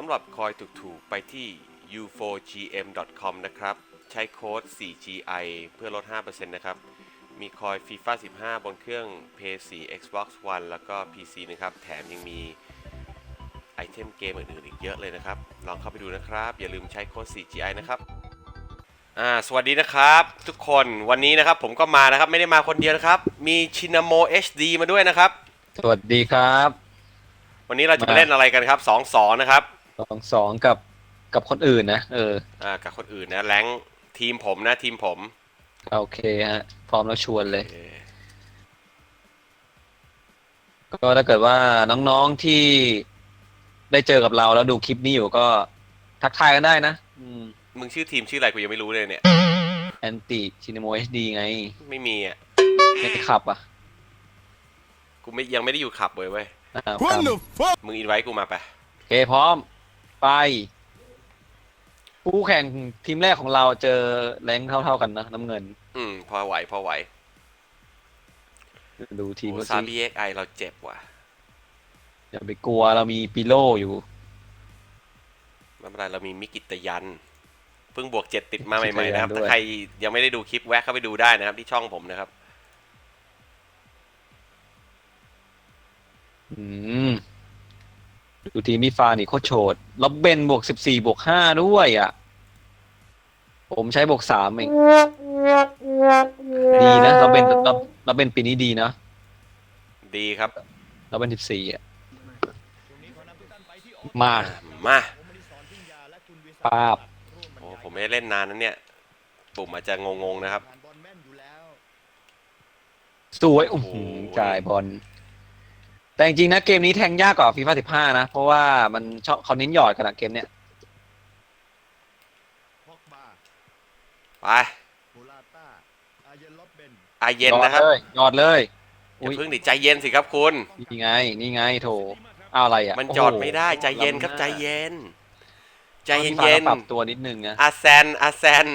สำหรับคอยถูกๆ ไปที่ u4gm.com นะครับ ใช้โค้ด 4gi เพื่อลด 5%นะครับ มีคอย FIFA 15 บนเครื่อง PS4 Xbox One แล้วก็ PC นะครับ แถมยังมีไอเทมเกมอื่นๆอีกเยอะเลยนะครับ ลองเข้าไปดูนะครับ อย่าลืมใช้โค้ด 4gi นะครับอ่าสวัสดีนะครับ ทุกคนวันนี้นะครับผมก็มานะครับไม่ได้มาคนเดียวนะครับ มีชิน a โม HD มาด้วยนะครับ สวัสดีครับ วันนี้เราจะมามาเล่นอะไรกันครับ2 2นะครับ สองสองกับกับคนอื่นนะ เออ อ่ากับคนอื่นนะแรงค์ทีมผมนะทีมผมโอเคฮะ พร้อมแล้วชวนเลย เออก็ถ้าเกิดว่าน้องๆที่ได้เจอกับเราแล้วดูคลิปนี้อยู่ก็ทักทายกันได้นะอืมมึงชื่อทีมชื่ออะไรกูยังไม่รู้เลยเนี่ย แอนติชินโมเอชดีไงไม่มีอะไม่ขับอะกูไม่ยังไม่ได้อยู่ขับเว้ยเว้ยอ่าครับ What the fuck? มึงอินไว้กูมาไปโอเคพร้อม ไปผู้แข่งทีมแรกของเราเจอแรงค์เท่าๆกันนะน้ำเงิน อืม พอไหว พอไหวดูทีมโอ้เขาซาสิบีเอ็กไอเราเจ็บว่ะ อย่าไปกลัวเรามีปิโลอยู่ไม่เป็นไรเรามีมิกิตยัน เพิ่งบวกเจ็ดติดมาใหม่ๆนะครับมิกิตยันด้วยถ้าใครยังไม่ได้ดูคลิปแวะเข้าไปดูได้นะครับ ที่ช่องผมนะครับ ดูทีมพี่ฟานี่โคตรโฉดล็อบเบนบวกสิบสี่บวกห้าด้วยอะ ผมใช้บวกสามเอง ดีนะล็อบเบนล็อบล็อบเบนปีนี้ดีนะ ดีครับล็อบเบนสิบสี่อะ มามาปาบโอ้ผมไม่ได้เล่นนานนั้นเนี่ย ปุ่มอาจจะงงๆนะครับ สวยโอ้โหจ่ายบอล แต่จริงๆนะเกมนี้แทงยากกว่าฟีฟ่าสิบห้านะ เพราะว่ามันชอบเขาเน้นหยอดกันอะเกมเนี้ยไปอาเย็นหยอดนะครับเลยหยอดเลยอย่าอุ้ยเพิ่งดิใจเย็นสิครับคุณ นี่ไง นี่ไงโถเอาอะไรอะมันโโหจอดไม่ได้ใจเย็นครับใจเย็น ใจเย็นพี่เย็ฟ้านปรับตัวนิดนึงนะอาแซน อาแซน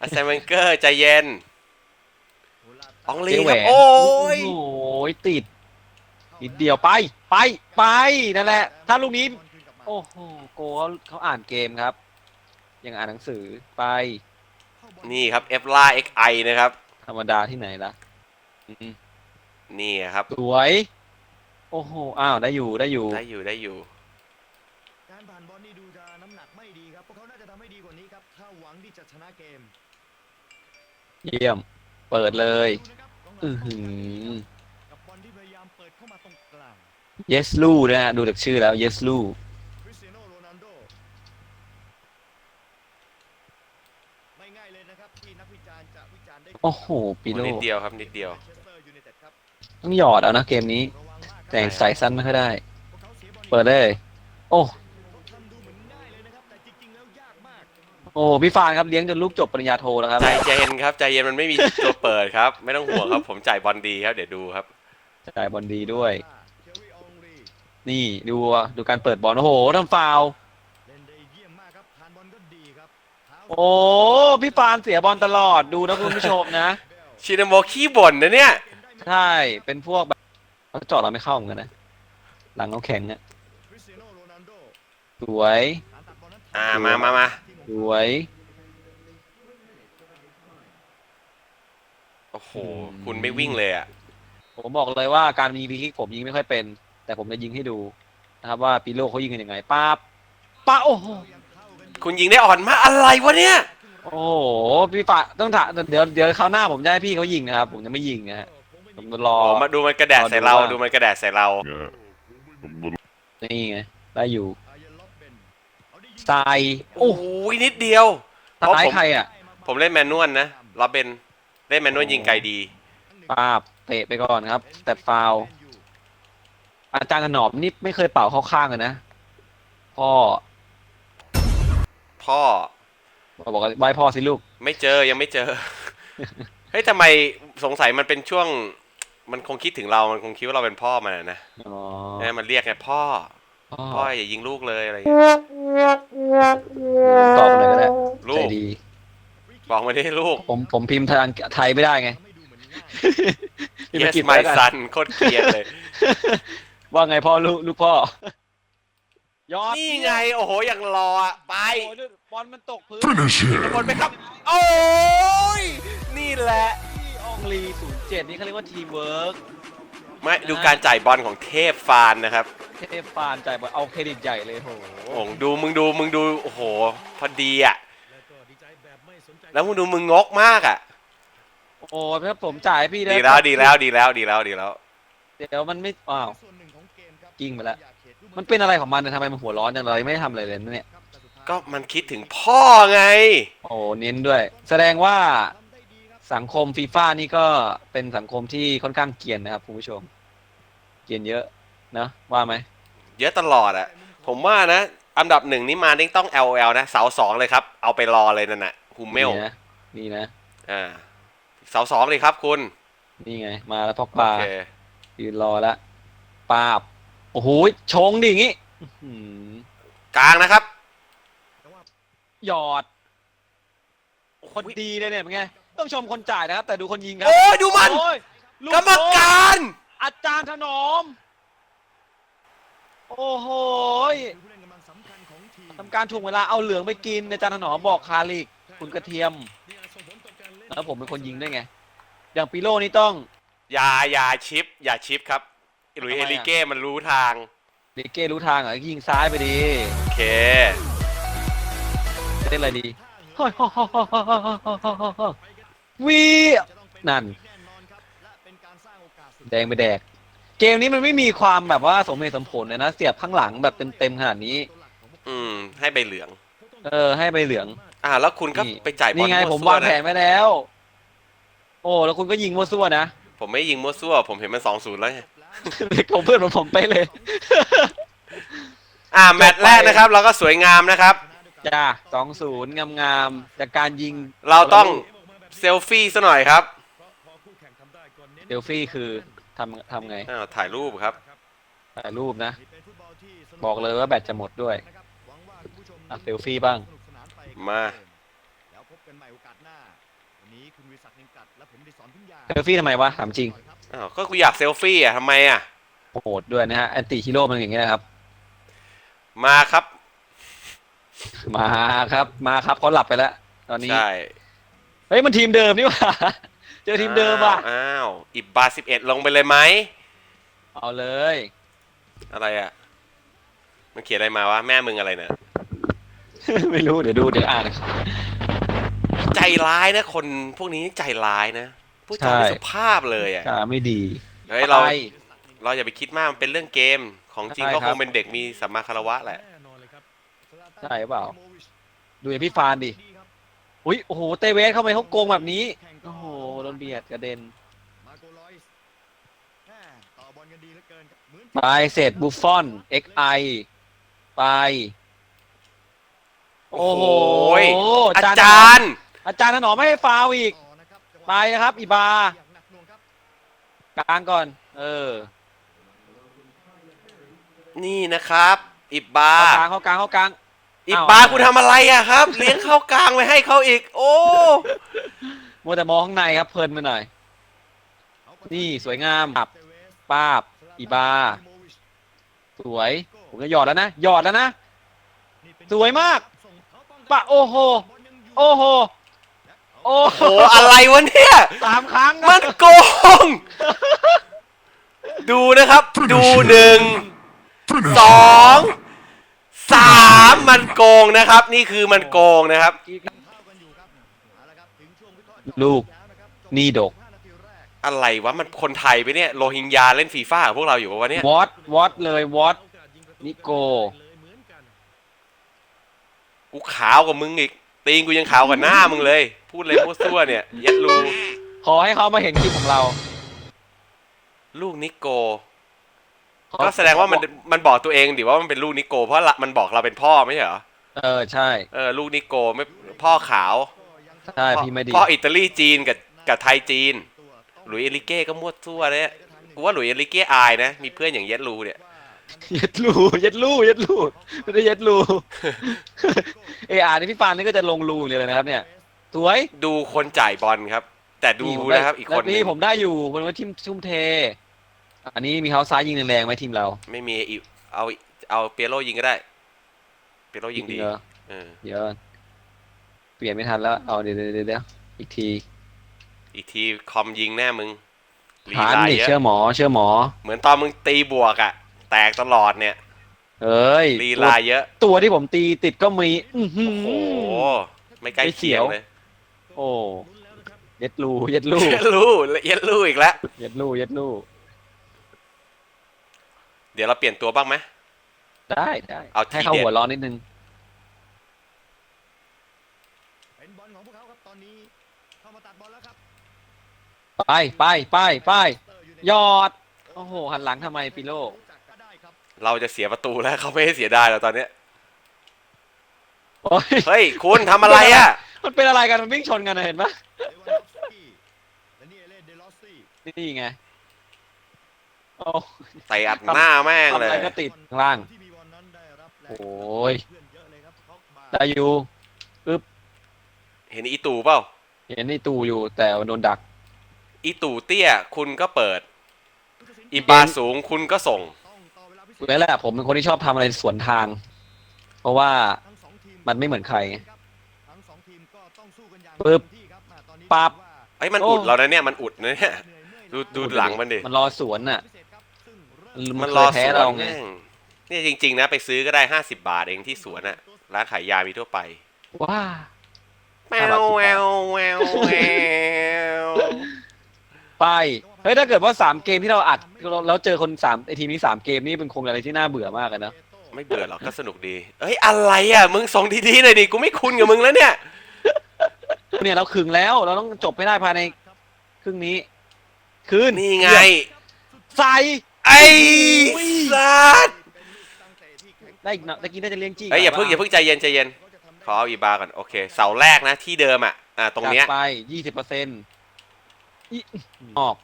อาแซนเวนเกอร์ใจเย็นอองลีเจ๊คแหวรับนโอ้ยโอ้ยติด นิดเดียวไปไปไปนั่นแหละ ถ้าลูกนี้ โอ้โหโกเขาเขาอ่านเกมครับ ยังอ่านหนังสือไปนี่ครับเอฟล่าเอ็กไอนะครับ ธรรมดาที่ไหนล่ะอืมนี่ครับ สวย โอ้โหอ้าวได้อยู่ได้อยู่ ได้อยู่ได้อยู่ การผ่านบอลนี่ดูจะน้ำหนักไม่ดีครับ พวกเขาน่าจะทำให้ดีกว่านี้ครับ ถ้าหวังที่จะชนะเกม เยี่ยม เปิดเลยดูนะครับกองหลังอือหือกับบอลที่พยายาม เปิดเข้ามาตรงกลาง yes ลูนะฮะดูจากชื่อแล้ว yes ลูคริสเตียโนโรนัลโดไม่ง่ายเลยนะครับที่นักวิจารณ์จะวิจารณ์ได้โอ้โหปิโลนิดเดียวครับนิดเดียวแมนเชสเตอร์ยูไนเต็ดครับต้องหยอดเอานะเกมนี้ ระวังมากครับแต่สายสั้นไม่ค่อยได้ พวกเขาสียบอลเปิดเลย โอ้เขาทำดูเหมือนง่ายเลยนะครับแต่จริงๆแล้วยากมาก โอ้พี่ฟานครับเลี้ยงจนลูกจบปริญญาโทแล้วครับ ใจเย็นครับใจเย็นมันไม่มีตัวเปิดครับ ไม่ต้องห่วงครับผมจ่ายบอลดีครับเดี๋ยวดูครับ จ่ายบอลดีด้วยเทอรี่อองรีนี่ดูอะดูการเปิดบอลโอ้โหทำฟาวล์เล่นได้เยี่ยมมากครับผ่านบอลก็ดีครับเท้าโอ้พี่ฟานเสียบอลตลอดดูนะคุณผู้ชมนะเบลชินโมขี้บ่นนะเนี่ย ใช่ เป็นพวกแบบเขาเจอดเราไม่เข้าเหมือนกันนะ หลังเขาแข็งเนี่ยคริสเตียโนโรนัลโดสวยการตัดบอลนั้นอ่ามามามาสวย โอ้โห คุณไม่วิ่งเลยอะ ผมบอกเลยว่าการมีพีคิกผมยิงไม่ค่อยเป็น แต่ผมจะยิงให้ดูนะครับว่าปิโลเขายิงกันยังไงป้าบป้าโอ้โหคุณยิงได้อ่อนมากอะไรวะเนี่ย โอ้โหพี่ฟาต้องถามเดี๋ยวเดี๋ยวคราวหน้าผมจะให้พี่เขายิงนะครับผมจะไม่ยิงนะฮะผมจะรอ โอ้มาดูมันกระแดดใส่เรารอดูว่าดูมันกระแดดใส่เรา นี่ไงได้อยู่อาเยนล็อบเบนเอาได้ยิงสไตล์โอ้โอ้โหนิดเดียวสไตล์ใครอะ ผมเล่นแมนนวลนะรับเป็นเล่นแมนนวลยิงไกลดี ป้าบเตะไปก่อนครับ แต่ฟาวล์อาจารย์ถนอมนี่ไม่เคยเป่าเข้าข้างเลยนะ พ่อพ่อ บอกว่าไหว้พ่อสิลูก ไม่เจอยังไม่เจอ เฮ้ยทำไมสงสัยมันเป็นช่วง มันคงคิดถึงเรา มันคงคิดว่าเราเป็นพ่อมันอะนะอ๋อเนี่ยมันเรียกไงพ่อ พ่อพ่ออย่ายิงลูกเลยอะไรอย่างเงี้ยตอบมาเลยก็ได้ลูใจกดี บอกมาที่ลูก ผมผมพิมพ์ทางไทยไม่ได้ไง พิมพ์อัง yes กฤษไป my แล้วกัน son โคตรเกลียดเลย ว่าไงพ่อลูกลูกพ่อ ยอดนี่ไง โอ้โห อย่างรออะไป โอ้ยบอลมันตกพื้น Finish him. บอลไปครับ โอ้ย นี่แหละ ที่อองลี07นี่เขาเรียกว่าทีมเวิร์กไม่ดูการจ่ายบอลของเทพฟานนะครับ เทพฟานจ่ายบอลเอาเครดิตใหญ่เลยโห โอ้โหดูมึงดูมึงดู โอ้โห พอดีอะ แล้วมึงดูมึงงกมากอะ โอ้ยถ้าผมจ่ายให้พี่ดีแล้วดีแล้วดีแล้วดีแล้วดีแล้ว เดี๋ยวมันไม่อ้าวส่วนหนึ่งของเกมครับกิ้งไปแล้ว มันเป็นอะไรของมันเนี่ยทำไมมันหัวร้อนจังเลยไม่ได้ทำอะไรเลยนะเนี่ยก็มันคิดถึงพ่อไง โอ้เน้นด้วย แสดงว่าสังคมฟีฟ่านี่ก็เป็นสังคมที่ค่อนข้างเกรียนนะครับคุณผู้ชม เกรียนเยอะนะว่าไหมเยอะตลอดอะผมว่านะ อันดับหนึ่งนี่มานี่ต้อง LL นะเสาสองเลยครับ เอาไปรอเลยนั่นน่ะฮูเมลนี่นะนี่นะอ่า เสาสองเลยครับคุณนี่ไง มาแล้วพอกโอปลาเคยืนรอแล้วปาบ โอ้โหชงดิอย่างงี้อื้อหือกลางนะครับหยอด คนดีเลยเนี่ยเป็นไง ต้องชมคนจ่ายนะครับ แต่ดูคนยิงครัโอ้ยดูมัน โอ้ยลูกรรมการ อาจารย์ถนอม โอ้โหยผู้เล่นกำลังสำคัญของทีมทำการถ่วงเวลาเอาเหลืองไปกินอาจารย์ถนอมบอกคาลิก คุณกระเทียม แล้วผมเป็นคนยิงด้วยไง อย่างปิโลนี่ต้อง อย่าอย่าชิป อย่าชิปครับหลุยทำไมเออะลิเก้มันรู้ทาง เดเก้รู้ทางเหรอยิงซ้ายไปดีโอเค จะเล่นอะไรดีเฮ้ยวีนั่น แดงไปแดก เกมนี้มันไม่มีความแบบว่าสมเหตุสมผลเลยนะ เสียบข้างหลังแบบเต็มๆขนาดนี้ อืม ให้ใบเหลือง เออ ให้ใบเหลือง อ่า แล้วคุณก็นี่ ไปจ่ายบอลนี่ไงวผมซั่วางนะแผนไว้แล้ว โอ้แล้วคุณก็ยิงมั่วซั่วนะ ผมไม่ยิงมั่วซั่ว ผมเห็นมันสองศูนย์แล้วไงผมเพื่อนของผมไปเลย อ่าแมตช์แรกนะครับ เราก็สวยงามนะครับ จ้าสองศูนย์งามๆจากการยิงเราต้องเซลฟี่ซะหน่อยครับเซลฟี่คือทำทำไงอ้าวถ่ายรูปครับ ถ่ายรูปนะ บอกเลยว่าแบตจะหมดด้วยอะเซลฟี่บ้าง มา แล้วพบกันใหม่โอกาสหน้า วันนี้คุณวิศักดิ์นิงกัดและผมดิสอนพิญญาเซลฟี่ทำไมวะถามจริง อ้าวก็กูอยากเซลฟี่อะทำไมอะ โหดด้วยนะฮะแอนตี้ฮีโร่มันอย่างเงี้ยนะครับ มาครับ มาครับมาครับเขาหลับไปแล้ว ตอนนี้ ใช่เฮ้ยมันทีมเดิมนี่หว่า เจอทีมเดิมว่ะ อ้าวอ้าวอิบบาสิบเอ็ดลงไปเลยไหม เอาเลย อะไรอะ มันเขียนอะไรมาวะ แม่มึงอะไรเนี่ย ไม่รู้เดี๋ยวดูเดี๋ยวอ่าน ใจร้ายนะ คนพวกนี้ใจร้ายนะพูดจาใช่ไม่สุภาพเลยอะกาไม่ดี เฮ้ยเราไป เราอย่าไปคิดมากมันเป็นเรื่องเกมของจริงใช่ก็คครับงเป็นเด็กมีสัมมาคารวะแหละ ใช่เปล่า ดูอย่างพี่ฟานดิ อุ้ยโอ้โห เตเวสเข้าไปเขาโกงแบบนี้ โอ้โหโดนเบียดกระเด็นมาโกลอยส์แม่ต่อบอลกันดีเหลือเกินครับเหมือนไปเสร็จบุฟฟอน XI ไป โอ้โหอาจถนอารมย์ อาจารย์ถนอมไม่ให้ฟาวล์อีกต่อนะครับจังหวะไปนะครับ อีบาอย่างหนักหน่วงครับกลางก่อน เออ นี่นะครับ อิบบา เข้ากลางเข้ากลางเข้ากลาง อิบบาอ้าวกูทำอะไรอะครับ เลี้ยงเข้ากลางไว้ให้เขาอีก โอ้มัวแต่มองข้างในครับเพลินไปหน่อย นี่สวยงามปับป้าบ อีบา สวย ผมจะหยอดแล้วนะ หยอดแล้วนะ สวยมาก ปะโอ้โห โอ้โห โอ้โหโหอะไรวะเนี่ย สามครั้งมันโกง ดูนะครับ ดูหนึ่ง Finish สอง him. สามมันโกงนะครับ นี่คือมันโกงนะครับ ลูกนี่ดกอะไรวะ มันคนไทยไปเนี่ย โรฮิงญาเล่นฟีฟ่ากับพวกเราอยู่ปะวะเนี่ย วอตวอตเลยวอตนิโก กูขาวกว่ามึงอีก ตีนกูยังขาวกว่าหน้ามึงเลย พูดเลยมั่วซั่วเนี่ยยัดรูขอให้เขามาเห็นคลิปของเราลูกนิโก ก็แสดงว่ามันมันบอกตัวเองดิว่ามันเป็นลูกนิโก เพราะละมันบอกเราเป็นพ่อไม่ใช่เหรอ เออใช่ เออลูกนิโกไม่พ่อขาว ใช่พ่อพี่ไม่ดี พ่ออิตาลีจีนกับกับไทยจีน หลุยส์เอลิเก้ก็มั่วซั่วเนี่ยกูว่าหลุยส์เอลิเก้อายนะ มีเพื่อนอย่างเย็ดรูเนี่ยเย็ดลูเย็ดลูเย็ดลูไม่ได้เย็ดลูเออาร์นี่พี่ฟานนี่ก็จะลงรูอย่างเดียวเลยนะครับ เนี่ยสวยดูคนจ่ายบอลครับ แต่ดูผมได้นะครับ อีกคนแล้วนี่นึงผมได้อยู่คนว่าทีมทุ่มเท อันนี้มีเขาซ้ายยิงแรงๆไหมทีมเรา ไม่มีอีกเอาเอาเปียโรยิงก็ได้ เปโรยิงดีเหรอเออเดี๋ยวเปลี่ยนไม่ทันแล้ว เอาเดี๋ยวเดี๋ยวเดี๋ยวเดี๋ยวอีกที อีกทีคอมยิงแน่มึงลีผ่านลาดิเยอะเชื่อหมอ เชื่อหมอ เหมือนตอนมึงตีบวกอะ แตกตลอดเนี่ยเอ้ยลีลาเยอะ ตัวที่ผมตีติดก็มีอื้อหือ โอ้โหไม่ใกล้ไม่เขีเคียยงวเลยโอ้เย็ดลูเย็ดลูเย็ดลู่เย็ดลู่อีกแล้วเย็ดลูเย็ดลูเดี๋ยวเราเปลี่ยนตัวบ้างไหม ได้ได้เอาทีให้เขาเด็ด หัวร้อนนิดนึง เป็นบอลของพวกเขาครับตอนนี้เข้ามาตัดบอลแล้วครับไปไปไปไปยอด โอ้โห หันหลังทำไมปิโล เราจะเสียประตูแล้วเขาไม่ให้เสียได้แล้วตอนเนี้ยโอ้ยเฮ้ยคุณทำอะไรอะมันเป็นอะไรกันมันวิ่งชนกันนะเห็นปะเลวันดอฟสกี้และนี่เอเลนเดลอสซี่นี่ไงโอ้ เตะอัดหน้าแม่งทำเลอะไรยก็ติดข้างล่าง ที่มีบอลนั้นได้รับแรงโอ้ยเพื่อนเยอะเลยครับพ็อกบาได้อยู่เห็นอีตู่เปล่า เห็นนี่ตูอยู่แต่โดนดัก อีตู่เตี้ยคุณก็เปิด อีบาสูงคุณก็ส่ง ต้องต่อเวลาพิเศษนั่นแหละผมเป็นคนที่ชอบทำอะไรสวนทาง เพราะว่าทั้งสองทีมันไม่เหมือนใครทั้งสองทีมก็ต้องสู้กันอย่างปึ๊บเต็มที่ครับอ่าตอนนี้ปั๊บถือว่าเอ้ยมันโอ้อุดเรานะเนี่ยมันอุดนะเนี่ยเหนื่อยเมื่อยดูดูหลังมันดิมันรอสวนน่ะพิเศษครับซึ่งเริ่มมัมันนเครอยแพ้สวเรานไงแม่งเนี่ยจริง ๆ นะ ไปซื้อก็ได้ห้าสิบาทเองที่สวนอะร้านขายยามีทั่วไป ว้าแมห้าบาทวสิบบาทแววแววแวว ไปเฮ้ยถ้าเกิดว่าสามเกมที่เราอัดเราเราเจอคนสามไอทีมนี้สามเกมนี่เป็นคงอะไรที่น่าเบื่อมากเลยนะไม่เบื่อหรอกก็สนุกดีเอ้ยอะไรอะมึงส่งดีๆหน่อยดิกูไม่คุ้นกับมึงแล้วเนี่ย เนี่ยเราขึงแล้วเราต้องจบให้ได้ภายในครึ่งนี้ คืนนี่ไง ใส่ไอ้สัสได้อีกนะตะกี้น่าจะเลี้ยงจี้เอ้ยอย่าเพิ่งอย่าเพิ่งใจเย็นใจเย็นขอเอาอีบาร์ก่อนโอเค เสาแรกนะที่เดิมอะอ่าตรงเนี้ยจัดไปยี่สิบเปอร์เซ็นต์ งอก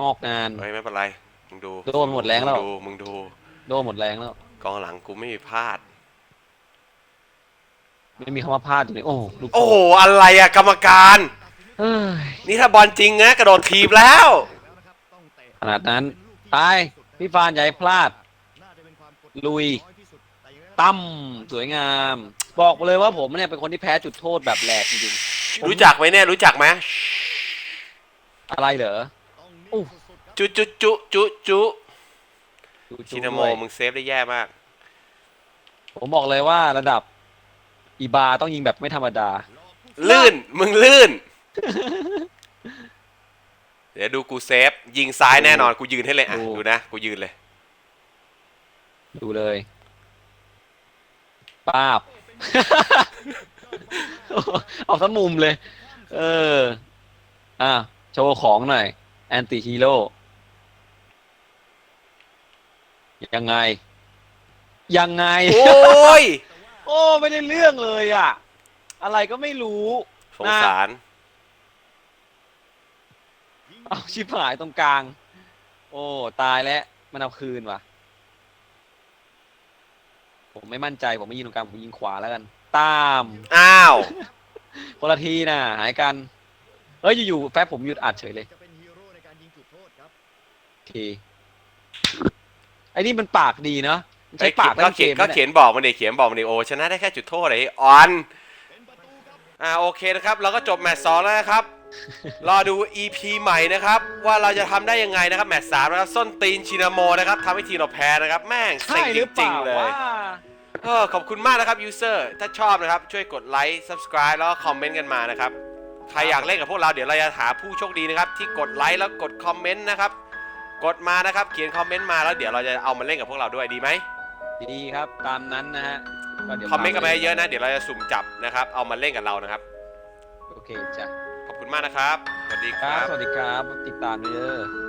งอกงาน เฮ้ยไม่เป็นไร มึงดูโดนหมดแรงแล้วมึงดู มึงดู โดนหมดแรงแล้ว กองหลังกูไม่มีพลาด ไม่มีคำว่าพลาดอยู่ในโอ้ลูกโอ้โห อะไรอะกรรมการ เอ้ยนี่ถ้าบอลจริงนะกระโดดทีบแล้ว ขนาดนั้นไปพี่ฟานอย่าให้พลาด ลุยตั้มสวยงาม บอกเลยว่าผมเนี่ยเป็นคนที่แพ้จุดโทษแบบแหลกจริงๆผมรู้จักไหมเนี่ยรู้จักไหม อะไรเหรออู้จุจุจุจุจุดูชินาโมด้วยมึงเซฟได้แย่มาก ผมบอกเลยว่าระดับ อีบาต้องยิงแบบไม่ธรรมดา ลื่นมึงลื่น เดี๋ยวดูกูเซฟ ยิงซ้ายแน่นอนกูยืนให้เลยอะดูดูนะ กูยืนเลย ดูเลยป้าบเอาทั้งมุมเลย เออ อะ โชว์ของหน่อยแอนติฮีโร่ยังไง ยังไง โอ้ย โอ้ไม่ได้เรื่องเลยอะ อะไรก็ไม่รู้สงสาร เอาชิบหายตรงกลาง โอ้ ตายแล้ว มันเอาคืนว่ะ ผมไม่มั่นใจ ผมไม่ยิงตรงกลาง ผมยิงขวาแล้วกัน ตาม อ้าว คนละทีนะหายกัน เฮ้ยอยู่ๆแฟบผมหยุดอัดเฉยเลยจะเป็นฮีโร่ในการยิงจุดโทษครับทีไอ้นี่มันปากดีเนาะมันไอ้ใช้ปากก็เล่นเกเขียนมก็นี่แหละเขียนบอกมันดิเขียนบอกมันดิโอ้ชนะได้แค่จุดโทษไอ้ออนเป็นประตูครับอ่าโอเคนะครับเราก็จบแมตช์สองแล้วนะครับรอดู EP ใหม่นะครับ ว่าเราจะทำได้ยังไงนะครับแมตช์สามนะครับส้นตีนชินาโมนะครับทำให้ทีมเราแพ้นะครับ แม่งใช่เซ็งหรือเปจริงล่าๆเลย ว่า เออขอบคุณมากนะครับ user ถ้าชอบนะครับ ช่วยกดไลค์ subscribe แล้วก็คอมเมนต์กันมานะครับ ใครอยากเล่นกับพวกเราเดี๋ยวเราจะหาผู้โชคดีนะครับ ที่กดไลค์แล้วกดคอมเมนต์นะครับ กดมานะครับ เขียนคอมเมนต์มาแล้วเดี๋ยวเราจะเอามาเล่นกับพวกเราด้วยดีไหมดีครับตามนั้นนะฮะก็ดี๋ยวคอมเมนต์กันมาเยอะๆนะ เดี๋ยวเราจะสุ่มจับนะครับ เอามาเล่นกับเรานะครับ โอเคจ้ะขอบคุณมากนะครับ สวัสดีคครัรับ บ สวัสดีครับ ติดตามด้วยเด้อ